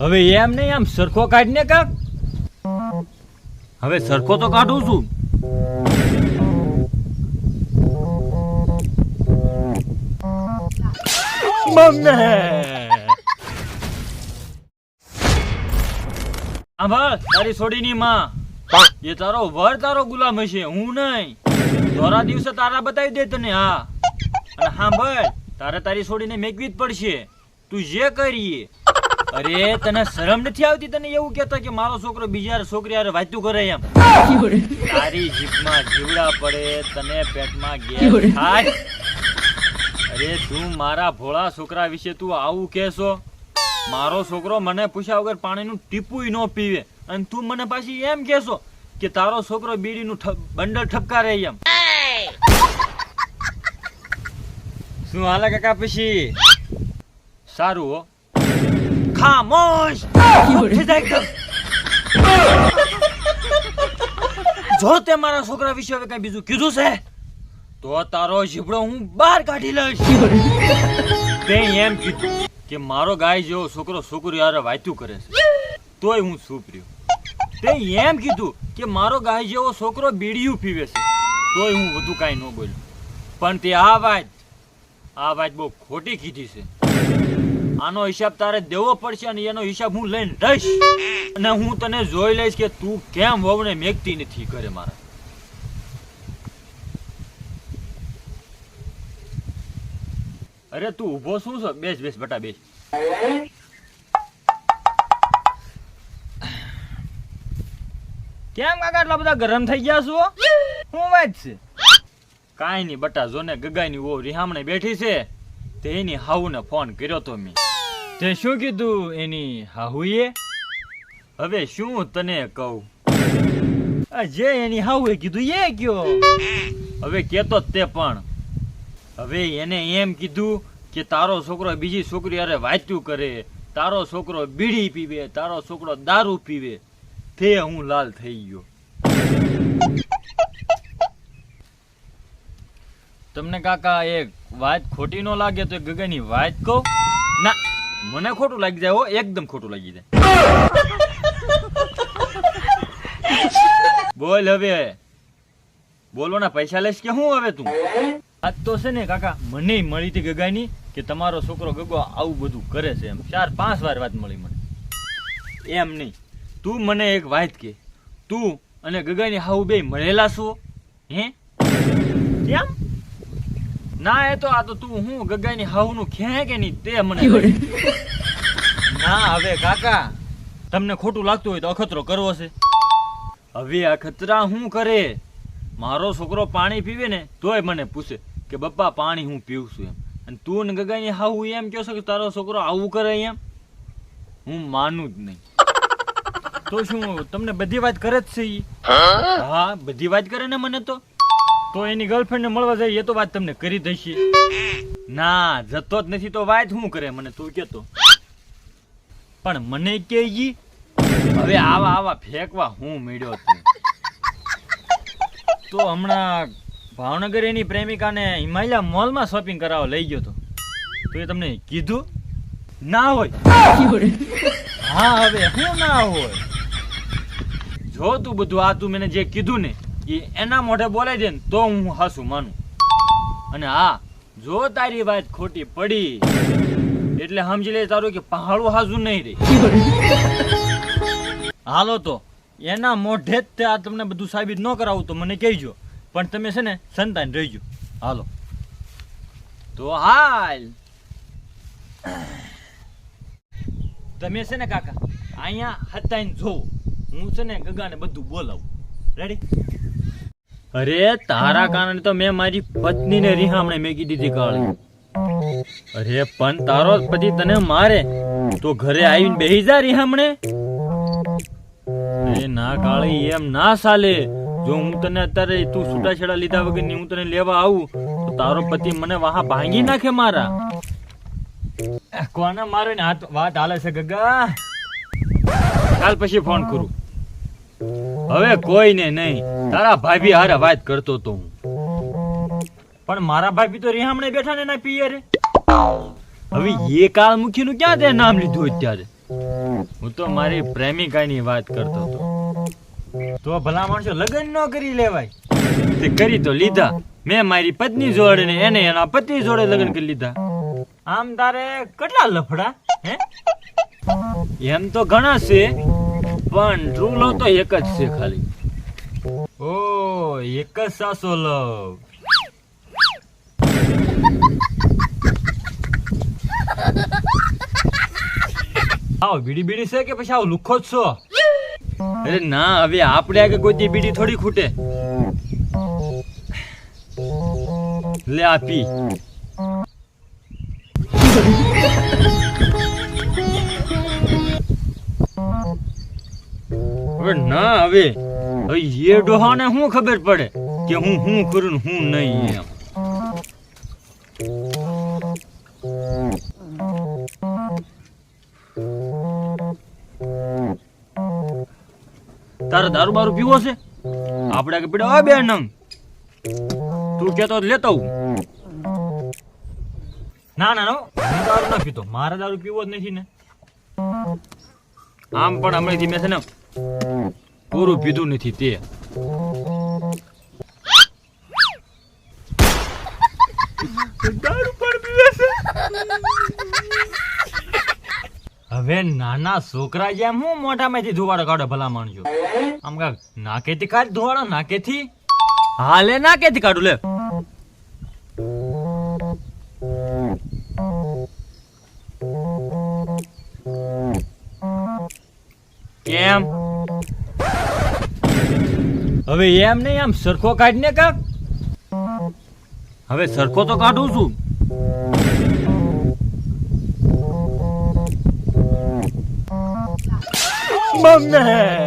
હવે એમ નહીં આમ સરખો કાઢને કાક. હવે સરખો તો કાઢું છું. સાંભળ તારી છોડીની માં. એ તારો વર તારો ગુલામ હશે હું નહીં. દોરા દિવસે તારા બતાવી દે તને હા. અને સાંભળ તારે તારી છોડીને મેકવી જ પડશે. તું જે કરીએ અરે તને શરમ નથી આવતી? તને એવું કહેતા કે મારો છોકરો બીજા છોકરી હારે વાતું કરે એમ. તારી જીભમાં જીવડા પડે તને પેટમાં ગેસ થાય. અરે તું મારા ભોળા છોકરા વિશે તું આવું કહેશો? મારો છોકરો મને પૂછ્યા વગર પાણીનું ટીપુંય ન પીવે. અને તું મને પાછી એમ કહેશો કે તારો છોકરો બીડીનું બંડલ ઠપકારે એમ. શું હાલે કાકા પછી? સારું હો. ખામોશ ઉઠી જા એકદમ. જો તે મારા છોકરા વિશે હવે કઈ બીજું કીધું છે તો તારો જીબડો હું બહાર કાઢી લઈશ. તે એમ કીધું કે મારો ગાય જેવો છોકરો છોકરી હારે વાતું કરે છે તોય હું રહ્યો. તે એમ કીધું કે મારો ગાય જેવો છોકરો બીડીયું પીવે છે તોય હું વધુ કાંઈ ન બોલ્યો પણ તે આ વાત આ વાત બહુ ખોટી કીધી છે. આનો હિસાબ તારે દેવો પડશે અને એનો હિસાબ હું લઈને રહીશ. અને હું તને જોઈ લઈશ કે તું કેમ વહુને મેકતી નથી કરે મારા. અરે તું ઊભો શું છો? બેસ બેસ બટા બેસ. કેમ કાકા એટલા બધા ગરમ થઈ ગયા છો? શું વાત છે? કાંઈ નહીં બટા જો ને ગગાની વો રિહામણે બેઠી છે. તેની એની ને ફોન કર્યો તો મેં. તે શું કીધું એની હાહુએ? હવે શું તને કહું? જે એની હાહુએ કીધું એ કયો? હવે કેતો તે પણ. હવે એને એમ કીધું કે તારો છોકરો બીજી છોકરી અરે વાંચ્યું કરે, તારો છોકરો બીડી પીવે, તારો છોકરો દારૂ પીવે. તે હું લાલ થઈ ગયો. તમને કાકા એક વાત ખોટી ન લાગે તો ગગનની વાત કહું? ના. મને ખોટું લાગી જાય હો એકદમ ખોટું લાગી જાય. બોલ હવે. બોલવાના પૈસા લઈશ કે હું હવે તું? આજ તો છે ને કાકા મને મળી હતી ગગાની કે તમારો છોકરો ગગો આવું બધું કરે છે એમ. ચાર પાંચ વાર વાત મળી મને. એમ નહીં. તું મને એક વાત કે તું અને ગગાની હાઉ બે મળેલા છો? હે? ના એ તો આ તો તું હું ગગાની હાઉનું ખે કે નહીં તે મને ના હવે કાકા તમને ખોટું લાગતું હોય તો અખતરો કરવો છે. હવે અખતરા ખતરા હું કરે? મારો છોકરો પાણી પીવે ને તોય મને પૂછે કે બપ્પા પાણી હું પીવું છું એમ. અને તું ને ગગાની હાવું એમ કહો છો કે તારો છોકરો આવું કરે એમ? હું માનું જ નહીં. તો શું તમને બધી વાત કરે જ છે હા બધી વાત કરે ને મને તો? તો એની ગર્લફ્રેન્ડ ને મળવા જાય એ તો વાત તમને કરી દઈશી. ના, જતો જ નથી તો વાત શું કરે મને, તું કેતો. પણ મને કે હવે આવા આવા ફેંકવા હું મળ્યો તું તો હમણાં ભાવનગર એની પ્રેમિકાને હિમાલય મોલમાં શોપિંગ કરાવવા લઈ ગયો તો તો એ તમને કીધું? ના હોય. હા, હવે હું ના હોય? જો તું બધું આ તું મને જે કીધું ને એ એના મોઢે બોલાઈ દે ને તો હું હાસું માનું. અને હા, જો તારી વાત ખોટી પડી, એટલે સમજી લે તારું કે પહાડું હાજુ નહીં રહી હાલો તો, એના મોઢે જ આ તમને બધું સાબિત ન કરાવું તો મને કહેજો. પણ તમે છે ને સંતાન રહીજો. હાલો. તો હાલ. તમે છે ને કાકા, અહીંયા હતા જોવો. હું છે ને ગગાને બધું બોલાવું. રેડી અરે તારા કારણે તો મેં મારી પત્નીને રિહામણે મેકી દીધી કાળી અરે પણ તારો પતિ તને મારે. તો ઘરે આવીને બેહી જા રિહામણે. એ ના કાળી એમ ના ચાલે જો હું તને અત્યારે તું છૂટાછેડા લીધા વગર હું તને લેવા આવું તો તારો પતિ મને વાહા ભાંગી નાખે મારા. કોને મારે ને વાત હાલે છે ગગા? કાલ પછી ફોન કરું. હવે કોઈને નહીં. તારા ભાભી હારે વાત કરતો તો હું. પણ મારા ભાભી તો રિહામણે બેઠા ને ના પિયરે. હવે એ કાળ મુખી નું ક્યાં તે નામ લીધું અત્યારે? હું તો મારી પ્રેમિકાની વાત કરતો હતો તો ભલા માણસો લગ્ન ન કરી લેવાય. તે કરી તો લીધા. મેં મારી પત્ની જોડે ને એને એના પતિ જોડે લગ્ન કરી લીધા. આમ તારે કેટલા લફડા, હે? એમ તો ઘણા છે, પણ ટ્રુ લવ તો એક જ છે ખાલી. ઓ, એક જ સાસો લવ. આવ, બીડી બીડી છે કે પછી આવ લુખો જ છો? અરે ના, હવે આપણે આગળ કોઈ બીડી થોડી ખૂટે. લે આપી ના, હવે. એ ડોહાને શું ખબર પડે કે હું હું કરું હું નહીં એમ. તારે દારૂ બારું પીવો છે? આપણે કે પીડો. બે નંગ. તું કેતો લેતો ના ના ના, હું દારૂ ના પીતો. મારે દારૂ પીવો જ નથી ને. આમ પણ હમણાંથી મેં છે ને પૂરું પીધું નથી તે. હવે નાના છોકરા જેમ હું મોઢામાંથી ધુવાડો કાઢો ભલા માણજો. આમ કાક નાકેથી કાઢ ધુવાડો નાકેથી? હાલે નાકેથી કાઢું લે. હવે એમ નહીં આમ સરખો કાઢ ને કાક. હવે સરખો તો કાઢું છું. મમ્મી